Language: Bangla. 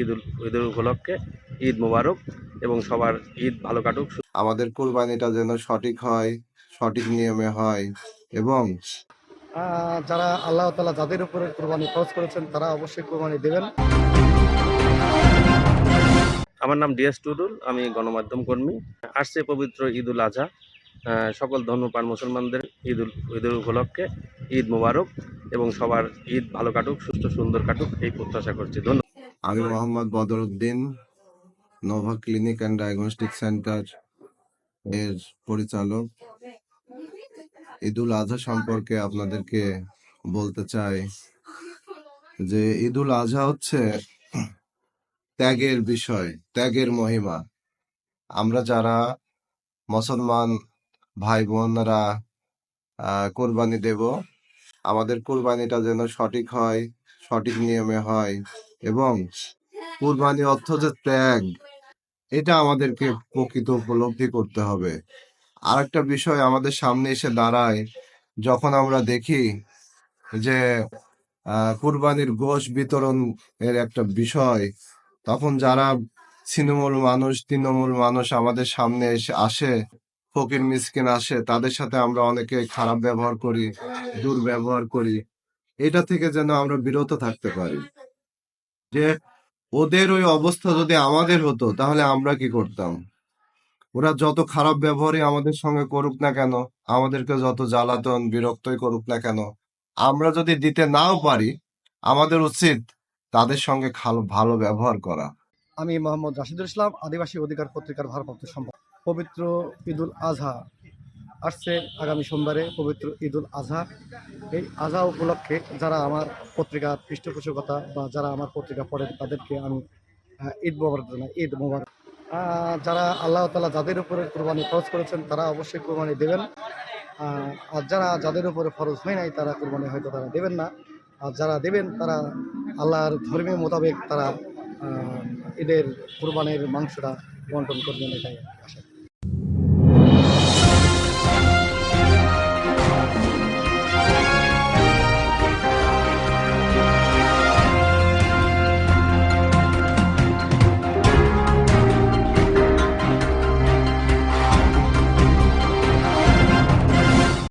ঈদ উল ঈদের উপলক্ষে ঈদ মোবারক এবং সবার ঈদ ভালো কাটুক আমাদের কোরবানিটা যেন সঠিক হয় সঠিক নিয়মে হয় এবং যারা আল্লাহ তালা যাদের উপরে কোরবানি খরচ করেছেন তারা অবশ্যই কোরবানি দেবেন। আমার নাম ডিএস টুডুল আমি গণমাধ্যম কর্মী। আসছে পবিত্র ঈদ উল আজহা। সকল ধর্মপ্রাণ মুসলমানদের ঈদ উল ঈদের উপলক্ষে ঈদ মোবারক এবং সবার ঈদ ভালো কাটুক সুস্থ সুন্দর কাটুক এই প্রত্যাশা করছি। ধন্যবাদ। আমি Mohammad Badruddin Nova clinic and diagnostic centre এর পরিচালক। ঈদুল আজহা সম্পর্কে আপনাদেরকে বলতে চাই যে ঈদুল আজহা হচ্ছে ত্যাগের বিষয়, ত্যাগের মহিমা। আমরা যারা মুসলমান ভাই বোনরা কোরবানি দেব, আমাদের কোরবানিটা যেন সঠিক হয়, সঠিক নিয়মে হয়। এবং কুরবানি অর্থ যে ত্যাগ, এটা আমাদেরকে প্রকৃত উপলব্ধি করতে হবে। আরেকটা বিষয় আমাদের সামনে এসে দাঁড়ায়, যখন আমরা দেখি যে কুরবানির গোশ বিতরণ এর একটা বিষয়, তখন যারা ছিন্নমূল মানুষ, তৃণমূল মানুষ আমাদের সামনে এসে আসে, ফকির, মিসকিন আসে, তাদের সাথে আমরা অনেকে খারাপ ব্যবহার করি, দুর্ব্যবহার করি। এটা থেকে যেন আমরা বিরত থাকতে পারি। যে ওদের ওই অবস্থা যদি আমাদের হতো, তাহলে আমরা কি করতাম? ওরা যত খারাপ ব্যবহারই আমাদের সঙ্গে করুক না কেন, আমাদেরকে যত জ্বালাতন, বিরক্তই করুক না কেন, আমরা যদি দিতে নাও পারি, আমাদের উচিত তাদের সঙ্গে ভালো ব্যবহার করা। আমি মোহাম্মদ রাশিদুল ইসলাম, আদিবাসী অধিকার পত্রিকার ভারপ্রাপ্ত সম্পাদক। পবিত্র ঈদুল আজহা। আসছে আগামী সোমবারে পবিত্র ঈদুল আজহা। এই আজহা উপলক্ষে যারা আমার পত্রিকার পৃষ্ঠপোষকতা বা যারা আমার পত্রিকা পড়েন, তাদেরকে আমি ঈদ মোবারক জানাই, ঈদ মোবারক। যারা আল্লাহ তালা যাদের উপরে কোরবানি খরচ করেছেন, তারা অবশ্যই কোরবানি দেবেন। আর যারা যাদের উপরে ফরজ হয় নাই, তারা কোরবানি হয়তো তারা দেবেন না। আর যারা দেবেন, তারা আল্লাহর ধর্মীয় মোতাবেক তারা ঈদের কোরবানির মাংসটা বন্টন করবেন এটাই আশা